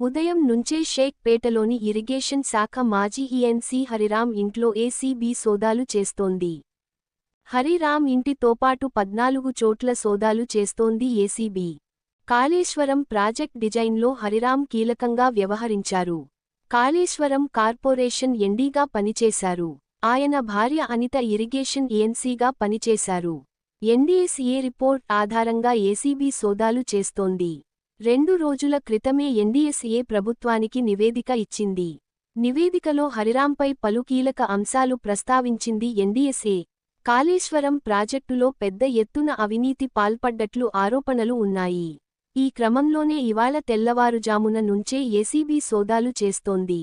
ఉదయం నుంచే షేక్ పేటలోని ఇరిగేషన్ శాఖ మాజీ ఈఎన్సీ హరిరామ్ ఇంట్లో ఏసీబీ సోదాలు చేస్తోంది. హరిరామ్ ఇంటితోపాటు పద్నాలుగు చోట్ల సోదాలు చేస్తోంది ఏసీబీ కాళేశ్వరం ప్రాజెక్ట్ డిజైన్లో హరిరాం కీలకంగా వ్యవహరించారు. కాళేశ్వరం కార్పొరేషన్ ఎండీగా పనిచేశారు. ఆయన భార్య అనిత ఇరిగేషన్ ఏఎన్సీగా పనిచేశారు. ఎన్డీఎస్ఏ రిపోర్ట్ ఆధారంగా ఏసీబీ సోదాలు చేస్తోంది. రెండు రోజుల క్రితమే ఎన్డీఎస్ఏ ప్రభుత్వానికి నివేదిక ఇచ్చింది. నివేదికలో హరిరాంపై పలు కీలక అంశాలు ప్రస్తావించింది ఎన్డీఎస్ఏ కాళేశ్వరం ప్రాజెక్టులో పెద్ద ఎత్తున అవినీతి పాల్పడ్డట్లు ఆరోపణలు ఉన్నాయి. ఈ క్రమంలోనే ఇవాళ తెల్లవారుజామున నుంచే ఏసీబీ సోదాలు చేస్తోంది.